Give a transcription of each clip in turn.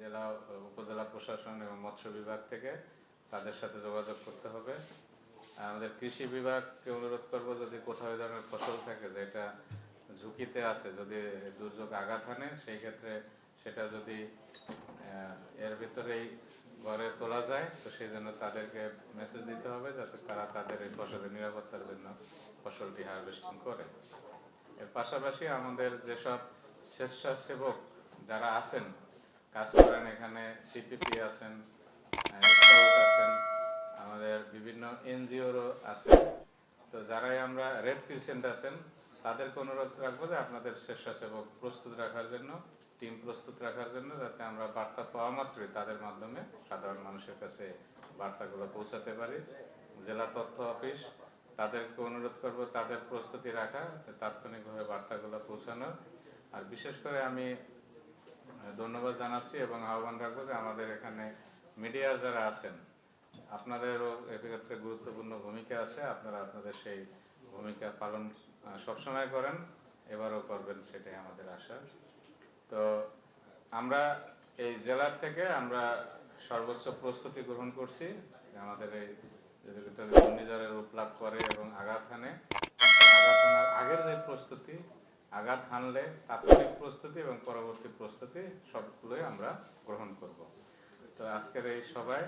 জেলা, উপজেলা প্রশাসন এবং মৎস্য বিভাগ থেকে তাদের সাথে যোগাযোগ করতে হবে। আমাদের কৃষি বিভাগকে অনুরোধ করব, যদি কোথাও ধরনের ফসল থাকে যেটা ঝুঁকিতে আছে, যদি দুর্যোগ আঘাত হানে, সেই ক্ষেত্রে সেটা যদি এর ভিতরেই ঘরে তোলা যায়, তো সেই জন্য তাদেরকে মেসেজ দিতে হবে যাতে তারা তাদের এই ফসলের নিরাপত্তার জন্য ফসলটি হারভেস্টিং করে। এর পাশাপাশি আমাদের যেসব স্বেচ্ছাসেবক যারা আছেন, কাজ করেন এখানে সিপিপি আছেন আছেন, আমাদের বিভিন্ন এনজিওরও আছেন তো যারাই আমরা রেড ক্রিসেন্ট আছেন, তাদেরকে অনুরোধ রাখব যে আপনাদের স্বেচ্ছাসেবক প্রস্তুত রাখার জন্য, টিম প্রস্তুত রাখার জন্য যাতে আমরা বার্তা পাওয়া মাত্রই তাদের মাধ্যমে সাধারণ মানুষের কাছে বার্তাগুলো পৌঁছাতে পারি। জেলা তথ্য অফিস তাদেরকে অনুরোধ করব, তাদের প্রস্তুতি রাখা, তাৎক্ষণিকভাবে বার্তাগুলো পৌঁছানোর আর বিশেষ করে আমি ধন্যবাদ জানাচ্ছি এবং আহ্বান রাখব যে আমাদের এখানে মিডিয়া যারা আছেন, আপনাদেরও এক্ষেত্রে গুরুত্বপূর্ণ ভূমিকা আছে, আপনারা আপনাদের সেই ভূমিকা পালন সবসময় করেন, এবারও করবেন সেটাই আমাদের আশা। তো আমরা এই জেলার থেকে আমরা সর্বোচ্চ প্রস্তুতি গ্রহণ করছি, আমাদের এই এটা ঘূর্ণিঝড়ের লাভ করে এবং আঘাত হানে। আঘাত হানার আগের যে প্রস্তুতি, আঘাত হানলে তাৎক্ষণিক প্রস্তুতি এবং পরবর্তী প্রস্তুতি সবগুলোই আমরা গ্রহণ করব। তো আজকের এই সভায়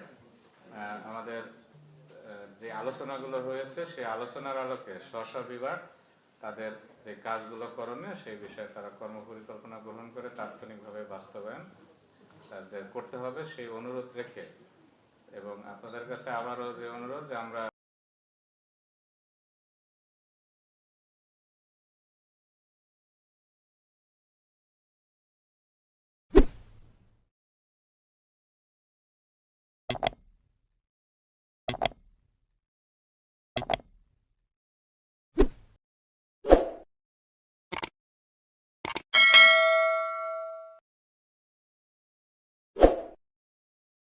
আমাদের যে আলোচনাগুলো হয়েছে, সেই আলোচনার আলোকে স্ব বিভাগ তাদের যে কাজগুলো করণীয়, সেই বিষয়ে তারা কর্মপরিকল্পনা গ্রহণ করে তাৎক্ষণিকভাবে বাস্তবায়ন তাদের করতে হবে। সেই অনুরোধ রেখে এবং আপনাদের কাছে আবারও যে অনুরোধ যে আমরা